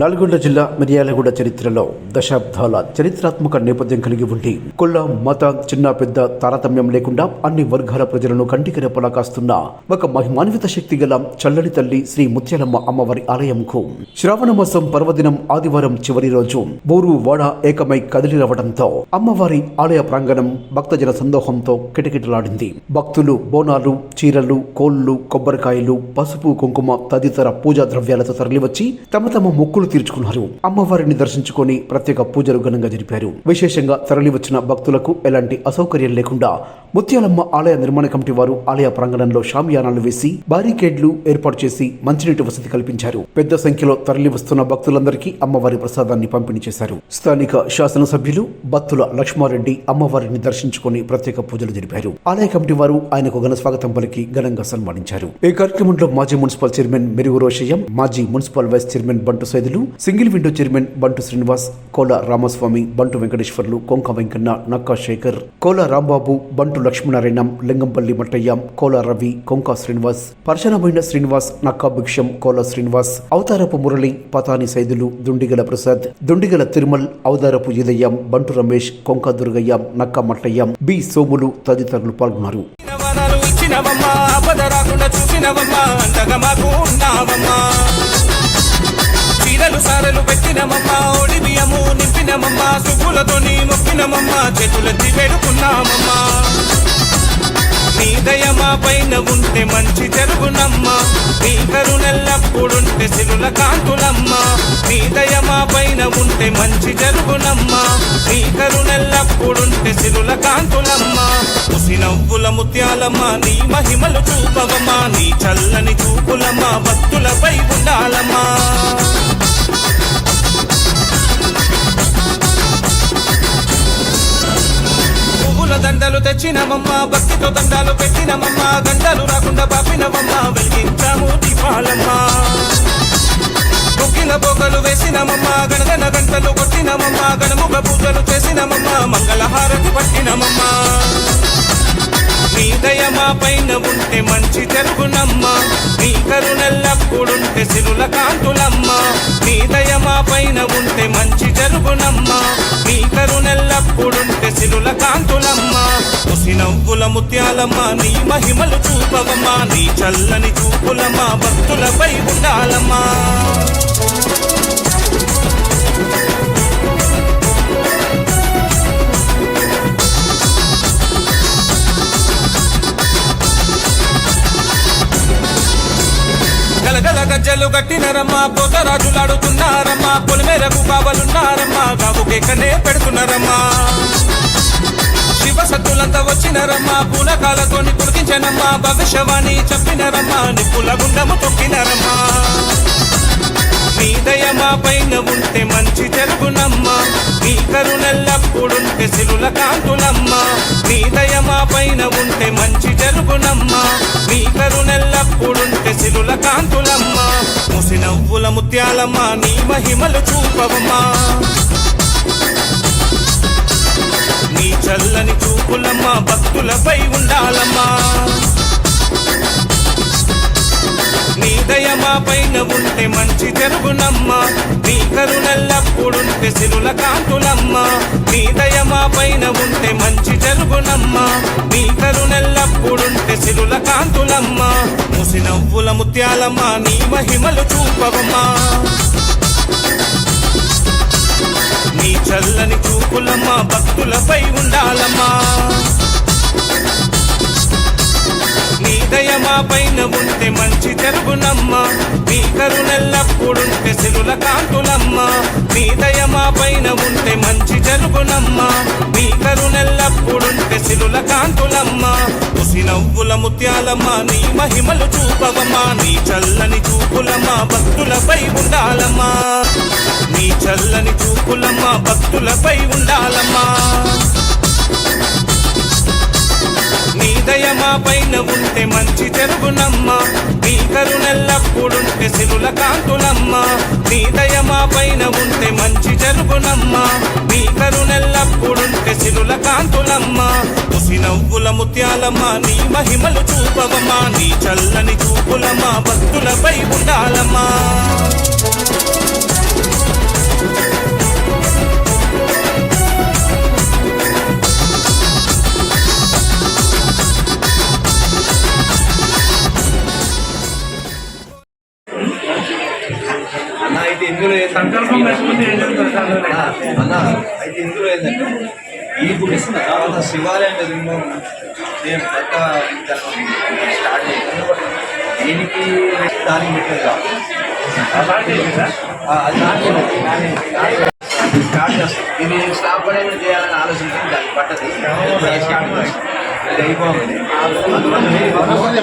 నల్గొండ జిల్లా మిర్యాలగూడ చరిత్రలో దశాబ్దాల చరిత్రాత్మక నేపథ్యం కలిగి ఉండి కుల మత చిన్న పెద్ద తారతమ్యం లేకుండా అన్ని వర్గాల ప్రజలను కంటికి రెప్పలా కాస్తున్న ఒక మహిమాన్విత శక్తి గల చల్లని తల్లి శ్రీ ముత్యాలమ్మ అమ్మవారి ఆలయంకు శ్రావణ మాసం పర్వదినం ఆదివారం చివరి రోజు బోరు వాడ ఏకమై కదిలి రావడంతో అమ్మవారి ఆలయ ప్రాంగణం భక్తజన సందోహంతో కిటకిటలాడింది. భక్తులు బోనాలు చీరలు కోళ్ళు కొబ్బరికాయలు పసుపు కుంకుమ తదితర పూజా ద్రవ్యాలతో తరలివచ్చి తమ తమ మొక్కులు తీర్చుకున్నారు. అమ్మవారిని దర్శించుకొని ప్రత్యేక పూజలు ఘనంగా జరిపారు. విశేషంగా తరలివచ్చిన భక్తులకు ఎలాంటి అసౌకర్యం లేకుండా ముత్యాలమ్మ ఆలయ నిర్మాణ కమిటీ వారు ఆలయ ప్రాంగణంలో షామియానాలు వేసి బారికేడ్లు ఏర్పాటు చేసి మంచినీటి వసతి కల్పించారు. పెద్ద సంఖ్యలో తరలి వస్తున్న భక్తులందరికీ అమ్మవారి ప్రసాదాన్ని పంపిణీ చేశారు. స్థానిక శాసనసభ్యులు బత్తుల లక్ష్మారెడ్డి అమ్మవారిని దర్శించుకొని ప్రత్యేక పూజలు జరిపారు. ఆలయ కమిటీ వారు ఆయనకు ఘన స్వాగతం పలికి ఘనంగా సన్మానించారు. ఈ కార్యక్రమంలో మాజీ మున్సిపల్ చైర్మన్ మెరుగు రోషయ్యం మాజీ మున్సిపల్ వైస్ చైర్మన్ బంటు సైదులు సింగిల్ విండో చైర్మన్ బంటు శ్రీనివాస్ కోల రామస్వామి బంటు వెంకటేశ్వర్లు కొంక వెంకన్న నక్కా శేఖర్ కోల రాంబాబు బంటు లక్ష్మీనారాయణం లింగంపల్లి మట్టయ్య కోల రవి కొంక శ్రీనివాస్ పర్శనమైన శ్రీనివాస్ నక్కా భిక్షం కోల శ్రీనివాస్ అవతారపు మురళి పతాని సైదులు దుండిగల ప్రసాద్ దుండిగల తిరుమల్ అవతారపు ఈదయ్యం బంటు రమేష్ కొంక దుర్గయ్య నక్క మట్టయ్య బి సోములు తదితరులు పాల్గొన్నారు. వరాలు ఆపద రాకుండా చూసినవమ్మా అంతగా మాకు ఉన్నావమ్మా. చీరలు సారలు పెట్టినమమ్మా ఓడి బియ్యము నింపినమమ్మా సుబ్బులతోని మొక్కినమమ్మా చేతులెత్తి వేడుకున్నామమ్మా నీ దయ మా పైన ఉంటే మంచి జరుగునమ్మా. నీ కరుణెల్లప్పుడుంటే సిరుల కాంతులమ్మా. నీ దయ మా పైన ఉంటే మంచి జరుగునమ్మా. నీ కరుణెల్లప్పుడుంటే సిరుల కాంతులమ్మా. ఉసి నవ్వుల ముత్యాలమ్మా నీ మహిమలు చూపవమ్మా. నీ చల్లని చూపులమ్మా భక్తులపై ఉండాలమ్మా. పువ్వుల దండలు తెచ్చినమమ్మ భక్తితో దండాలు పెట్టినమమ్మ గంటలు రాకుండా పాపినమమ్మ వెలిగించాము దీపాలమ్మ. మొక్కిన బొగ్గలు వేసినమమ్మ గణగణ గంటలు కొట్టినమమ్మ గణముఖ పూజలు చేసినమమ్మ మంగళహారతి పట్టినమమ్మ. పైన ఉంటే మంచి జరుగునమ్మ. నీ కరుణల్లప్పుడుంటే సిరుల కాంతులమ్మా. నీ దయ మా పైన ఉంటే మంచి జరుగునమ్మ. నీ కరుణల్లప్పుడుంటే సిరుల కాంతులమ్మ. ఉసి నవ్వుల ముత్యాలమ్మ నీ మహిమలు చూపవమ్మా. నీ చల్లని చూపులమ్మ భక్తులపై ఉండాలమ్మా. గలగల గజ్జలు కట్టినరమ్మా పోతరాజులాడుతున్నారమ్మా పొలిమేరకు కావలున్నారమ్మా గాబుకెక్కనే పెడుతున్నారమ్మా. శివసత్తులంతా వచ్చినారమ్మా పూలకాలతోని కురికించనమ్మా భవిష్యవాణి చెప్పినరమ్మా నిప్పుల గుండము తొక్కినరమ్మా. నీ దయ మా పైన ఉంటే మంచి జరుగునమ్మా. నీ కరుణెల్లప్పుడుంటే సిరుల కాంతులమ్మా. నీ దయ మా పైన ఉంటే మంచి జరుగునమ్మా. నీ కరుణెల్లప్పుడుంటే సిరుల కాంతులమ్మా. ముసి నవ్వుల ముత్యాలమ్మా నీ మహిమలు చూపవమ్మా. నీ చల్లని చూపులమ్మా భక్తులపై ఉండాలమ్మా. నీ దయ మా పైన ఉంటే మంచి జరుగునమ్మా. నీ కరుణల్లప్పుడుంటే సిరుల కాంతులమ్మా. నీ దయ మా పైన ఉంటే మంచి జరుగునమ్మా. నీ కరుణల్లప్పుడుంటే సిరుల కాంతులమ్మా. ముసి నవ్వుల ముత్యాలమ్మా నీ మహిమలు చూపవమ్మా. నీ చల్లని చూపులమ్మా భక్తులపై ఉండాలమ్మా. నీ దయ మా పైన ఉంటే మంచి జరుగునమ్మా. నీ కరుణెల్లప్పుడుంటే సిరుల కాంతులమ్మా. నీ దయ మా పైన ఉంటే మంచి జరుగునమ్మా. నీ కరుణెల్లప్పుడుంటే సిరుల కాంతులమ్మా. ఉసి నవ్వుల ముత్యాలమ్మా నీ మహిమలు చూపవమ్మా. నీ చల్లని చూపులమ్మా భక్తులపై ఉండాలమ్మా. నీ చల్లని చూపులమ్మా భక్తులపై ఉండాలమ్మా. దయమా మా పైన ఉంటే మంచి జరుగునమ్మా నీ కరుణెల్లప్పుడుంటే సిరుల కాంతులమ్మా. నీ దయ మా పైన ఉంటే మంచి జరుగునమ్మా నీ కరుణెల్లప్పుడుంటే సిరుల కాంతులమ్మా. ఉసి నవ్వుల ముత్యాలమ్మా నీ మహిమలు చూపవమ్మా. నీ చల్లని చూపులమ్మా భక్తులపై ఉండాలమ్మా. అయితే ఇందులో ఏంటంటే ఈ గుడి తర్వాత శివాలయం నిర్మాణం మేము కొత్త స్టార్ట్ చేసాము దీనికి దానికి స్టార్ట్ చేస్తాం. ఇది స్టాప్ అనేది చేయాలని ఆలోచించి దానికి పట్టది అయిపోయింది. ఒకసారి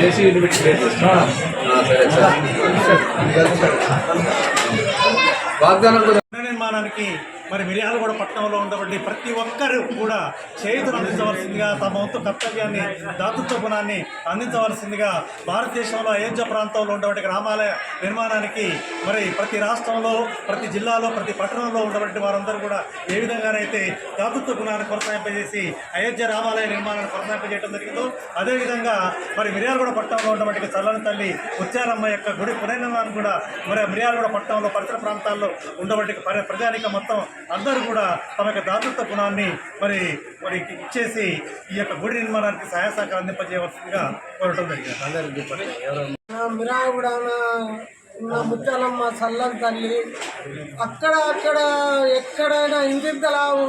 ఏసీ యూనిట్ సరే సార్. వాగ్దానం కూడా పునర్ నిర్మాణానికి మరి మిర్యాలగూడ పట్టణంలో ఉండబట్టి ప్రతి ఒక్కరు కూడా చేతులు అందించవలసిందిగా తమ వంతు కర్తవ్యాన్ని దాతృత్వ గుణాన్ని అందించవలసిందిగా భారతదేశంలో అయోధ్య ప్రాంతంలో ఉన్నటువంటి గ్రామాల నిర్మాణానికి మరి ప్రతి రాష్ట్రంలో ప్రతి జిల్లాలో ప్రతి పట్టణంలో ఉండబట్టి వారందరూ కూడా ఏ విధంగానైతే దాతృత్వ గుణాన్ని కొనసాగింపజేసి అయోధ్య రామాలయ నిర్మాణాన్ని కొనసాగింపజేయడం జరిగిందో అదేవిధంగా మరి మిర్యాలగూడ పట్టణంలో ఉన్నటువంటి చల్లని తల్లి ఉచ్చారమ్మ యొక్క గుడి పునర్నిర్మాణం కూడా మరి మిర్యాలగూడ పట్టణంలో పరిసర ప్రాంతాల్లో ఉండబట్టి పరి- ప్రజానిక మొత్తం అందరూ కూడా తమ యొక్క దాతృత్వ గుణాన్ని మరి మరి ఇచ్చేసి ఈ యొక్క గుడి నిర్మాణానికి సహాయ సహకారం అందింపజేయవలసిందిగా కోరటం జరిగింది. మిరాగుడాన ఉన్న ముత్యాలమ్మ సల్లం తల్లి అక్కడ అక్కడ ఎక్కడైనా ఇంటింతలావు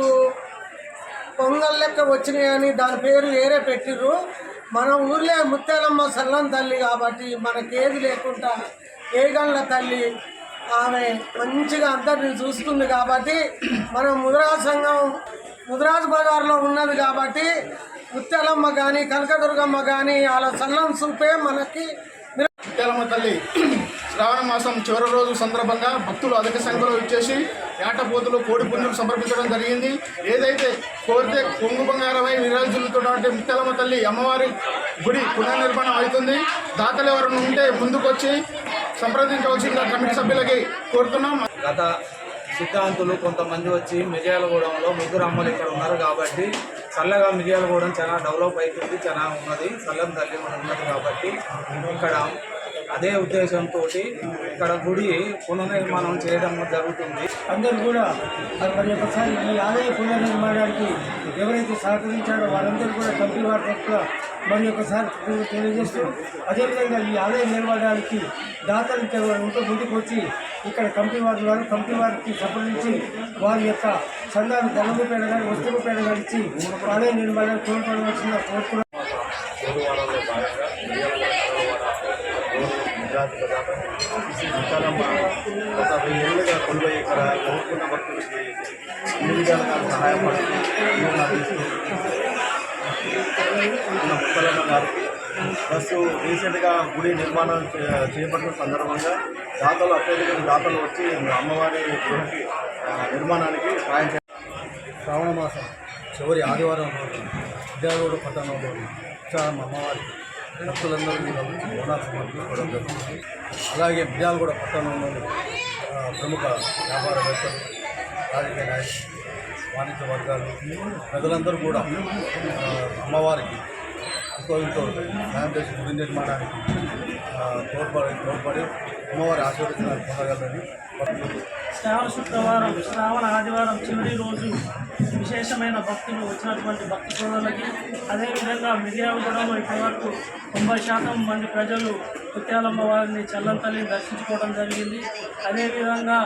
పొంగల్ లెక్క వచ్చినాయి అని దాని పేరు వేరే పెట్టిర్రు. మన ఊర్లే ముత్యాలమ్మ సల్లం తల్లి కాబట్టి మనకేది లేకుండా ఏగండ్ల తల్లి ఆమె మంచిగా అందరిని చూస్తుంది కాబట్టి మనం ముదిరాజ్ సంఘం ముదిరాజ్ బజార్లో ఉన్నది కాబట్టి ముత్యాలమ్మ కానీ కనకదుర్గమ్మ కానీ వాళ్ళ సల్లం చూపే మనకి. ముత్యాలమ్మ తల్లి శ్రావణ మాసం చివరి రోజు సందర్భంగా భక్తులు అధిక సంఖ్యలో ఇచ్చేసి ఏటపోతులు కోడి పుణ్యం సమర్పించడం జరిగింది. ఏదైతే కోరితే కొంగు బంగారమై విరాజిల్లుతున్నటువంటి ముత్తలమ్మ తల్లి అమ్మవారి గుడి పునర్నిర్మాణం అవుతుంది. దాతలు ఎవరైనా ఉంటే ముందుకొచ్చి సంప్రదించవలసిందిగా కమిటీ సభ్యులకి కోరుతున్నాం. గత సిద్ధాంతులు కొంతమంది వచ్చి మిర్యాలగూడెంలో ముగ్గురు అమ్మలు ఇక్కడ ఉన్నారు కాబట్టి చల్లగా మిర్యాలగూడెం చాలా డెవలప్ అవుతుంది చాలా ఉన్నది చల్లని తల్లి ఉన్నది కాబట్టి ఇక్కడ అదే ఉద్దేశంతో ఇక్కడ గుడి పునర్నిర్మాణం చేయడం జరుగుతుంది. అందరూ కూడా మరి ఒకసారి ఈ ఆలయ పునర్నిర్మాణానికి ఎవరైతే సహకరించారో వారందరూ కూడా కంపెనీ వారి తరఫున మరి ఒకసారి తెలియజేస్తూ అదేవిధంగా ఈ ఆలయ నిర్మాణానికి దాతలు ఉంటూ ముందుకు వచ్చి ఇక్కడ కంపెనీ వారు ద్వారా కంపెనీ వారికి సంప్రదించి వారి యొక్క చందాలు ధనము రూపాయలు కానీ వస్తు రూపాయలు కానీ ఇచ్చి ఆలయ నిర్మాణాన్ని కోరుకోవలసిన కోరుకున్నారు గురువారంలో భాగంగా జాతి ప్రజాపతి ముత్యాలమ్మ గత వెయ్యేళ్ళుగా కొలువై ఇక్కడ కోరుకున్న భక్తులకి అన్ని విధాలుగా సహాయపడుతూ అన్నం ఉన్న గారికి ప్లస్ రీసెంట్గా గుడి నిర్మాణం చేపట్టిన సందర్భంగా దాతలు అత్యధిక దాతలు వచ్చి అమ్మవారి గుడికి నిర్మాణానికి సహాయం చేస్తారు శ్రావణ మాసం చివరి ఆదివారం రోజు పట్టణంలో ఉత్సాహం అమ్మవారికి. భక్తులందరూ మీద జరుగుతుంది అలాగే బిజాలగూడ పట్టణంలోని ప్రముఖ వ్యాపారవేత్తలు రాజకీయ నాయకులు వాణిజ్య వర్గాలు ప్రజలందరూ కూడా అమ్మవారికి ఎంతో ఎంతో సాయం చేసి గుడి నిర్మాణానికి తోడ్పడి తోడ్పడి అమ్మవారి ఆశీర్వచనాలు పొందగలని శ్రావణ శుక్రవారం శ్రావణ ఆదివారం చివరి రోజు విశేషమైన భక్తులు వచ్చినటువంటి భక్త సోదరులకి అదేవిధంగా మిర్యాలగూడలో ఇప్పటి వరకు తొంభై శాతం మంది ప్రజలు ముత్యాలమ్మ వారిని చల్లంతల్లిని దర్శించుకోవడం జరిగింది. అదేవిధంగా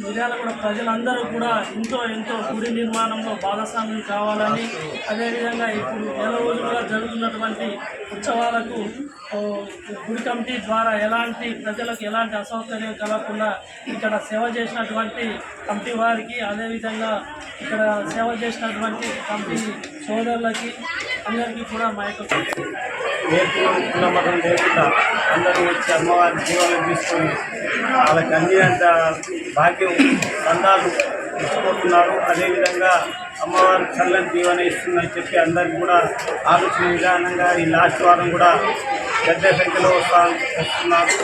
మిర్యాలగూడ ప్రజలందరూ కూడా ఎంతో ఎంతో గుడి నిర్మాణంలో భాగస్వామ్యం కావాలని అదేవిధంగా ఇప్పుడు నెల రోజులుగా జరుగుతున్నటువంటి ఉత్సవాలకు గుడి కమిటీ ద్వారా ఎలాంటి ప్రజలకు ఎలాంటి అసౌకర్యం కలగకుండా ఇక్కడ సేవ చేసినటువంటి కమిటీ వారికి అదేవిధంగా ఇక్కడ సేవ చేసినటువంటి కమిటీ సోదరులకి అందరికీ కూడా మా యొక్క నేర్పు మతం లేకుండా అందరూ వచ్చి అమ్మవారి జీవాలను తీసుకొని వాళ్ళకి అందినంత భాగ్యం బంధాలు ఇచ్చిపోతున్నారు అదేవిధంగా అమ్మవారు చల్లని దీవెన ఇస్తుందని చెప్పి అందరికి కూడా ఆలోచన విధానంగా ఈ లాస్ట్ వారం కూడా పెద్ద సంఖ్యలో వస్తున్నారు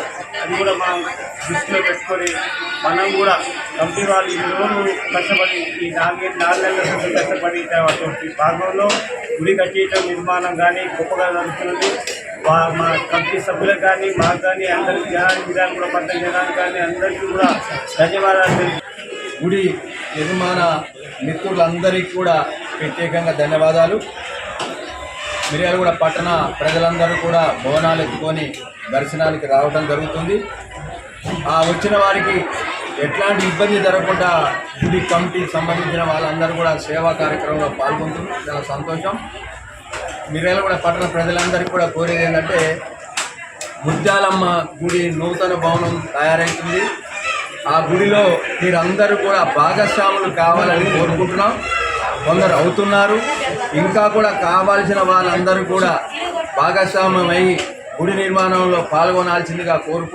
అది కూడా మనం దృష్టిలో పెట్టుకొని మనం కూడా కంపెనీ వాళ్ళు ఈ రోజు కష్టపడి ఈ నాలుగు నాలుగు నెలల నుంచి కష్టపడి అటువంటి భాగంలో గుడి కట్టేయటం నిర్మాణం కానీ గొప్పగా జరుగుతున్నది. మా కంపెనీ సభ్యులకు కానీ మాకు కానీ అందరికీ జనానికి విధానం కూడా పడ్డ జనానికి కానీ అందరికీ కూడా ధన్యవాదాలు గుడి నిర్మాణ మిత్రులందరికీ కూడా ప్రత్యేకంగా ధన్యవాదాలు. మిర్యాలగూడ పట్టణ ప్రజలందరూ కూడా భవనాలు ఎత్తుకొని దర్శనానికి రావడం జరుగుతుంది. ఆ వచ్చిన వారికి ఎట్లాంటి ఇబ్బంది జరగకుండా గుడి కమిటీకి సంబంధించిన వాళ్ళందరూ కూడా సేవా కార్యక్రమంలో పాల్గొంటున్నారు. చాలా సంతోషం. మిర్యాలగూడ పట్టణ ప్రజలందరికీ కూడా కోరేది ఏంటంటే ముత్యాలమ్మ గుడి నూతన భవనం తయారవుతుంది ఆ గుడిలో మీరందరూ కూడా భాగస్వాములు కావాలని కోరుకుంటున్నాం. కొందరు అవుతున్నారు. ఇంకా కూడా కావాల్సిన వాళ్ళందరూ కూడా భాగస్వామ్యమై గుడి నిర్మాణంలో పాల్గొనాల్సిందిగా కోరుకు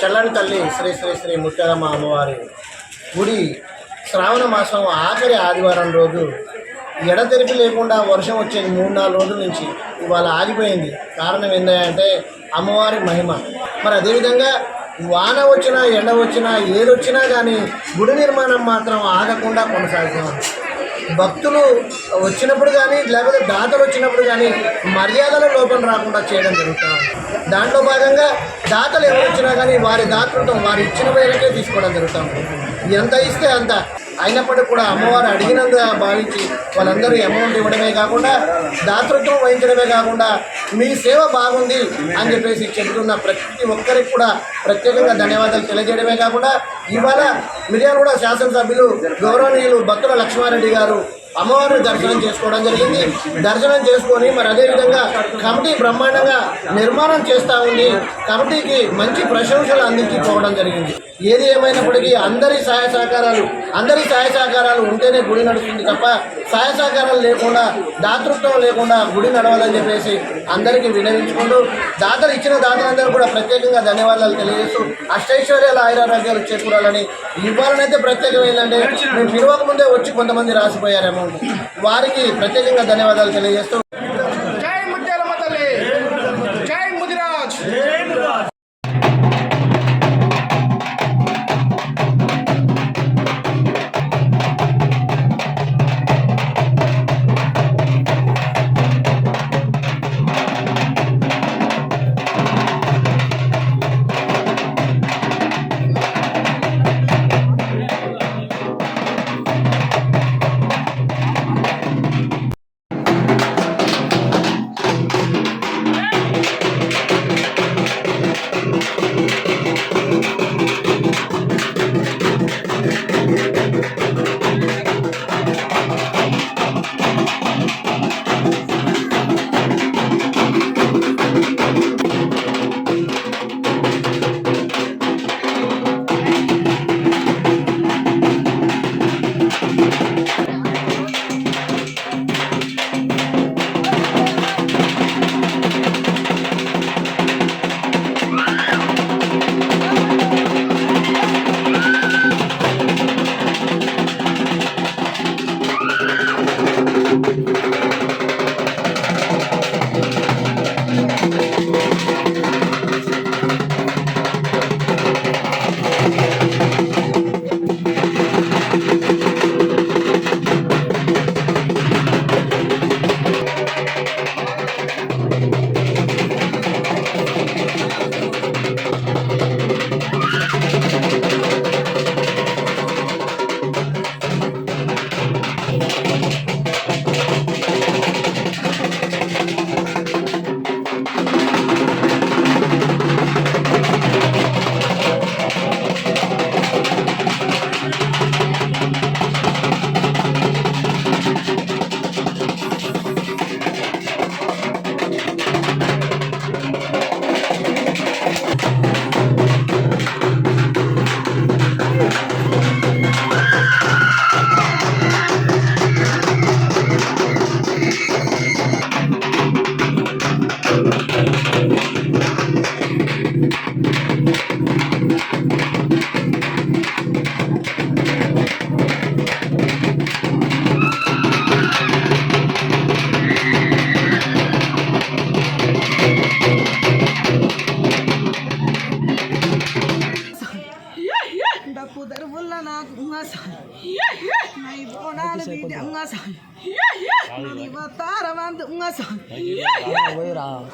చల్లని తల్లి శ్రీ శ్రీ శ్రీ ముత్యాలమ్మ అమ్మవారి గుడి శ్రావణ మాసం ఆఖరి ఆదివారం రోజు ఎడతెరిపి లేకుండా వర్షం వచ్చేది మూడు నాలుగు రోజుల నుంచి ఇవాళ ఆగిపోయింది. కారణం ఏంటంటే అమ్మవారి మహిమ. మరి అదేవిధంగా వాన వచ్చినా ఎండ వచ్చినా ఏదొచ్చినా కానీ గుడి నిర్మాణం మాత్రం ఆగకుండా కొనసాగుతుంది. భక్తులు వచ్చినప్పుడు కానీ లేకపోతే దాతలు వచ్చినప్పుడు కానీ మర్యాదల లోపం రాకుండా చేయడం జరుగుతుంది. దాంట్లో భాగంగా దాతలు ఎవరు వచ్చినా కానీ వారి దాతృత్వం వారు ఇచ్చిన మేరకే తీసుకోవడం జరుగుతుంది. ఎంత ఇస్తే అంత. అయినప్పటికీ కూడా అమ్మవారు అడిగినందుగా భావించి వాళ్ళందరూ అమౌంట్ ఇవ్వడమే కాకుండా దాతృత్వం వహించడమే కాకుండా మీ సేవ బాగుంది అని చెప్పేసి చెబుతున్న ప్రతి ఒక్కరికి కూడా ప్రత్యేకంగా ధన్యవాదాలు తెలియజేయడమే కాకుండా ఇవాళ మిర్యాలగూడ శాసనసభ్యులు గౌరవనీయులు భక్తుల లక్ష్మారెడ్డి గారు అమ్మవారిని దర్శనం చేసుకోవడం జరిగింది. దర్శనం చేసుకొని మరి అదేవిధంగా కమిటీ బ్రహ్మాండంగా నిర్మాణం చేస్తూ ఉంది. కమిటీకి మంచి ప్రశంసలు అందించి పోవడం జరిగింది. ఏది ఏమైనప్పటికీ అందరి సహాయ సహకారాలు అందరి సహాయ సహకారాలు ఉంటేనే గుడి నడుస్తుంది తప్ప సహాయ సహకారాలు లేకుండా దాతృత్వం లేకుండా గుడి నడవాలని చెప్పేసి అందరికీ వినవించుకుంటూ దాతలు ఇచ్చిన దాతలందరూ కూడా ప్రత్యేకంగా ధన్యవాదాలు తెలియజేస్తూ అష్టైశ్వర్యాల ఆయురారోగ్యాలు చేకూరాలని ఇవ్వాలనైతే ప్రత్యేకం ఏంటంటే మేము పిలవక ముందే వచ్చి కొంతమంది రాసిపోయారేమో. వారికి ప్రత్యేకంగా ధన్యవాదాలు తెలియజేస్తూ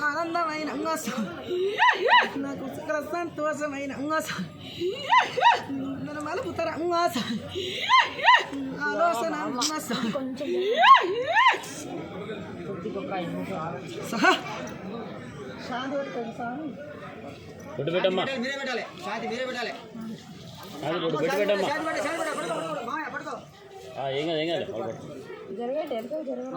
ఆనందమైన ఉంగసాలి నాకు సుఖ సంతోషమైన ఉంగసాలి మన మలుపుతర ఉంగసాలి ఆలోచన ఉంగసాలి సహా శాంతి పెట్టుకోండి స్వామి ఏం కాదు ఏం కాదు జరిగే టెంపుల్ జరిగే